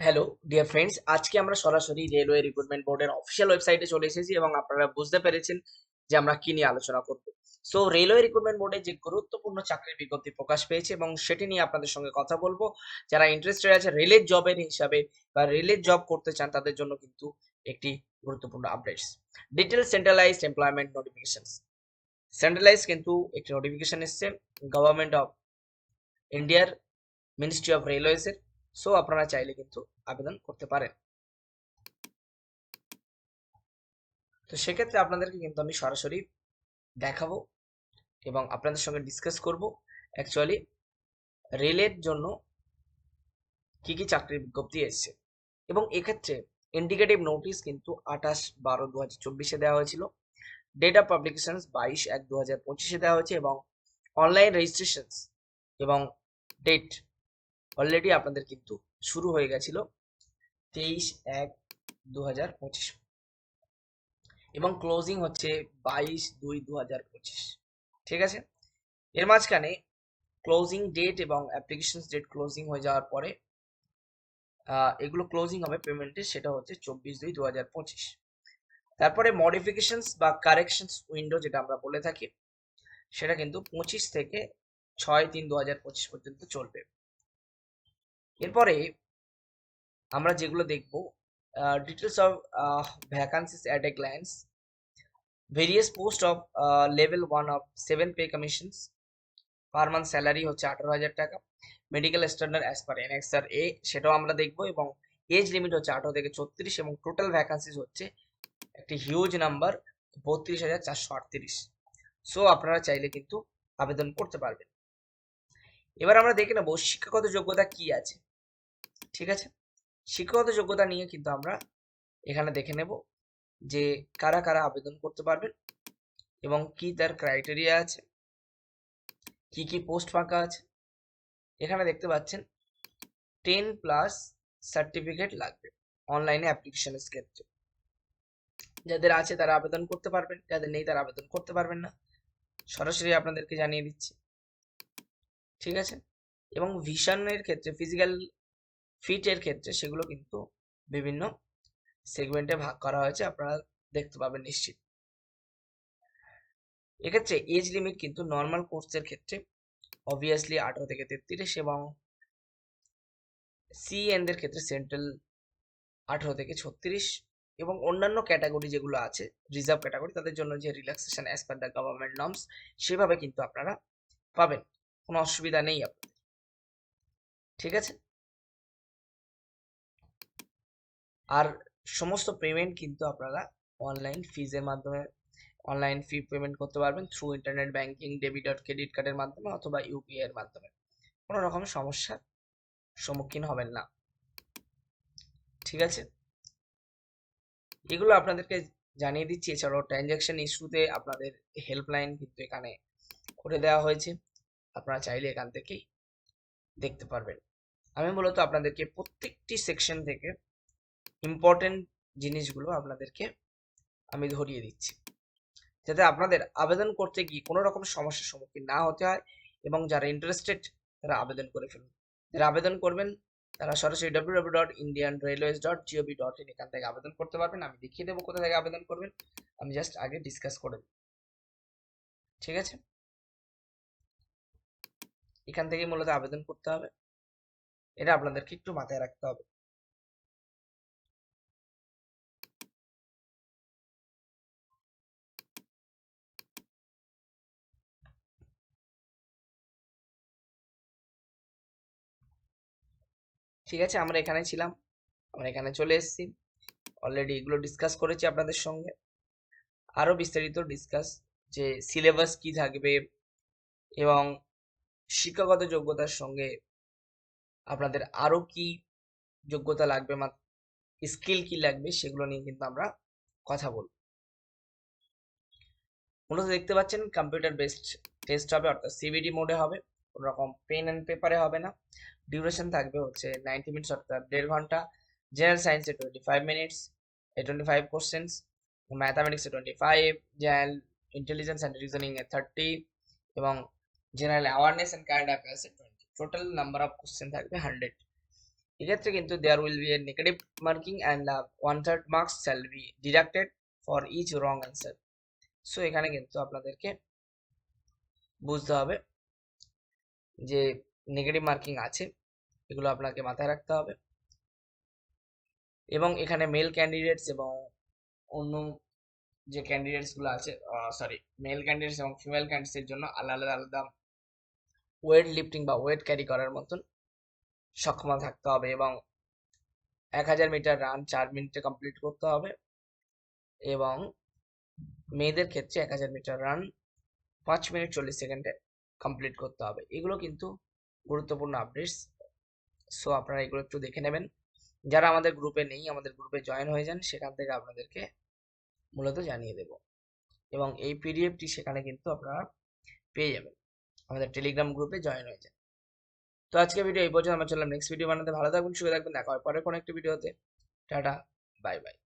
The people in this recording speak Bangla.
হ্যালো ডিয়ার ফ্রেন্ডস আজকে আমরা সরাসরি রেলওয়ে রিক্রুটমেন্ট বোর্ডের অফিসিয়াল ওয়েবসাইটে চলে এসেছি এবং আপনারা বুঝতে পেরেছেন যে আমরা কি নিয়ে আলোচনা করব। সো রেলওয়ে রিক্রুটমেন্ট বোর্ডে যে গুরুত্বপূর্ণ চাকরির বিজ্ঞপ্তি প্রকাশ পেয়েছে এবং সেটি নিয়ে আপনাদের সঙ্গে কথা বলব। যারা ইন্টারেস্টেড আছে রেলের জবের হিসাবে বা রেলের জব করতে চান তাদের জন্য কিন্তু একটি গুরুত্বপূর্ণ updates detail centralized employment notifications centralize কিন্তু একটি নোটিফিকেশন এসছে। গভর্নমেন্ট অফ ইন্ডিয়ার মিনিস্ট্রি অফ রেলওয়েজের সো আপনারা চাইলে কিন্তু আবেদন করতে পারেন। তো সেক্ষেত্রে আপনাদেরকে কিন্তু আমি সরাসরি দেখাবো এবং আপনাদের সঙ্গে ডিসকাস করব। অ্যাকচুয়ালি রেলের জন্য কি কি চাকরির বিজ্ঞপ্তি এসছে। এবং এক্ষেত্রে ইন্ডিকেটিভ নোটিশ কিন্তু আঠাশ বারো দু হাজার চব্বিশে দেওয়া হয়েছিল। ডেট অফ পাবলিকেশন বাইশ এক দু হাজার পঁচিশে দেওয়া হয়েছে এবং অনলাইন রেজিস্ট্রেশন এবং ডেট অলরেডি আপনাদের কিন্তু শুরু হয়ে গেছিল তেইশ এক দু হাজার পঁচিশ। এবং ক্লোজিং হচ্ছে বাইশ দুই দু হাজার পঁচিশ। ঠিক আছে? এর মাঝখানে ক্লোজিং ডেট এবং অ্যাপ্লিকেশন ডেট ক্লোজিং হয়ে যাওয়ার পরে এগুলো ক্লোজিং হবে পেমেন্টের সেটা হচ্ছে চব্বিশ দুই দু হাজার পঁচিশ। তারপরে মডিফিকেশনস বা কারেকশনস উইন্ডো যেটা আমরা বলে থাকি, সেটা কিন্তু পঁচিশ থেকে ছয় তিন দু হাজার পঁচিশ পর্যন্ত চলবে। এরপরে আমরা যেগুলো দেখব details of vacancies at a glance various post of level one of seven pay commissions per month salary হচ্ছে আঠারো হাজার টাকা medical standard as per annexure A সেটাও আমরা দেখব এবং এজ লিমিট হচ্ছে আঠারো থেকে ছত্রিশ এবং টোটাল ভ্যাকান্সিস হচ্ছে একটি হিউজ নাম্বার বত্রিশ হাজার চারশো আটত্রিশ। সো আপনারা চাইলে কিন্তু আবেদন করতে পারবেন। এবার আমরা দেখে নেব শিক্ষাগত যোগ্যতা কি আছে। ঠিক আছে? শিক্ষাগত যোগ্যতা নিয়ে কিন্তু আমরা এখানে দেখে নেব যে কারা কারা আবেদন করতে পারবেন এবং কি তার ক্রাইটেরিয়া আছে, কি কি পোস্ট ফাঁকা আছে। এখানে দেখতে পাচ্ছেন টেন প্লাস সার্টিফিকেট লাগবে অনলাইনে অ্যাপ্লিকেশনের ক্ষেত্রে। যাদের আছে তারা আবেদন করতে পারবেন, যাদের নেই তারা আবেদন করতে পারবেন না। সরাসরি আপনাদেরকে জানিয়ে দিচ্ছি। ঠিক আছে? এবং ভিশনের ক্ষেত্রে ফিজিক্যাল ফিটের ক্ষেত্রে সেগুলো কিন্তু বিভিন্ন সেগমেন্টে ভাগ করা হয়েছে, আপনারা দেখতে পাবেন নিশ্চিত। এক্ষেত্রে এজ লিমিট কিন্তু নর্মাল কোর্সের ক্ষেত্রে অবভিয়াসলি আঠারো থেকে তেত্রিশ এবং সিএনদের ক্ষেত্রে সেন্ট্রাল আঠারো থেকে ছত্রিশ এবং অন্যান্য ক্যাটাগরি যেগুলো আছে রিজার্ভ ক্যাটাগরি তাদের জন্য যে relaxation as per the government norms সেভাবে কিন্তু আপনারা পাবেন। কোনো অসুবিধা নেই আপনাদের। ঠিক আছে? আর সমস্ত পেমেন্ট কিন্তু আপনারা অনলাইন ফিজের মাধ্যমে অনলাইন ফি পেমেন্ট করতে পারবেন থ্রু ইন্টারনেট ব্যাংকিং ডেবিট আর ক্রেডিট কার্ডের মাধ্যমে অথবা ইউপিআই এর মাধ্যমে। কোনো রকম সমস্যার সম্মুখীন হবেন না। ঠিক আছে? এগুলো আপনাদেরকে জানিয়ে দিচ্ছি। এছাড়াও ট্রানজ্যাকশন ইস্যুতে আপনাদের হেল্পলাইন কিন্তু এখানে করে দেওয়া হয়েছে। আপনারা চাইলে এখান থেকেই দেখতে পারবেন। আমি মূলত আপনাদেরকে প্রত্যেকটি সেকশন থেকে ইম্পর্টেন্ট জিনিসগুলো আপনাদেরকে আমি ধরিয়ে দিচ্ছি। যাতে আপনাদের আবেদন করতে গিয়ে কোনো রকম সমস্যার সম্মুখীন না হতে হয় এবং যারা ইন্টারেস্টেড তারা আবেদন করে ফেলুন। যারা আবেদন করবেন, তারা সরাসরি W W dot Indian railways dot gov dot in এখান থেকে আবেদন করতে পারবেন। আমি দেখিয়ে দেবো কোথা থেকে আবেদন করবেন। আমি জাস্ট আগে ডিসকাস করে ঠিক আছে? এখান থেকে মূলত আবেদন করতে হবে। এটা আপনাদেরকে একটু মাথায় রাখতে হবে। ঠিক আছে, আমরা এখানে ছিলাম। আমরা এখানে চলে এসেছি। অলরেডি এগুলো ডিসকাস করেছি আপনাদের সঙ্গে। আরও বিস্তারিত ডিসকাস যে সিলেবাস কি থাকবে এবং শিক্ষাগত যোগ্যতার সঙ্গে আপনাদের আরও কি যোগ্যতা লাগবে স্কিল কি লাগবে সেগুলো নিয়ে কিন্তু আমরা কথা বলব। মূলত দেখতে পাচ্ছেন কম্পিউটার বেসড টেস্ট হবে, অর্থাৎ সিবিডি মোডে হবে। কোনো রকম পেন অ্যান্ড পেপারে হবে না। ডিউরেশন থাকবে হচ্ছে নাইনটি মিনিটস অর্থাৎ দেড় ঘণ্টা। জেনারেল সায়েন্সে twenty five minutes A twenty five questions ম্যাথামেটিক্সে twenty five general intelligence and reasoning A thirty এবং general awareness and current অ্যাফেয়ার্সে twenty total number of question থাকবে হান্ড্রেড এক্ষেত্রে কিন্তু there will be a negative marking and one third marks shall be deducted for each wrong answer so এখানে কিন্তু আপনাদেরকে বুঝতে হবে। যে নেগেটিভ মার্কিং আছে, এগুলো আপনাকে মাথায় রাখতে হবে। এবং এখানে মেল ক্যান্ডিডেটস এবং অন্য যে ক্যান্ডিডেটসগুলো আছে সরি মেল ক্যান্ডিডেটস এবং ফিমেল ক্যান্ডিডেটসের জন্য আলাদা আলাদা ওয়েট লিফটিং বা ওয়েট ক্যারি করার মতন সক্ষমতা থাকতে হবে এবং এক হাজার মিটার রান চার মিনিটে কমপ্লিট করতে হবে এবং মেয়েদের ক্ষেত্রে এক হাজার মিটার রান পাঁচ মিনিট চল্লিশ সেকেন্ডে কমপ্লিট করতে হবে। এগুলো কিন্তু গুরুত্বপূর্ণ আপডেটস সো আপনারা এগুলো একটু দেখে নেবেন। যারা আমাদের গ্রুপে নেই, আমাদের গ্রুপে জয়েন হয়ে যান, সেখান থেকে আপনাদেরকে মূলত জানিয়ে দেব। এবং এই পিডিএফটি সেখানে কিন্তু আপনারা পেয়ে যাবেন। আমাদের টেলিগ্রাম গ্রুপে জয়েন হয়ে যান। তো আজকে ভিডিও এই পর্যন্ত, আমরা চললাম নেক্সট ভিডিও বানাতে। ভালো থাকবেন, সুখে থাকবেন। দেখা হয় পরে কোনো একটি ভিডিওতে টাটা বাই বাই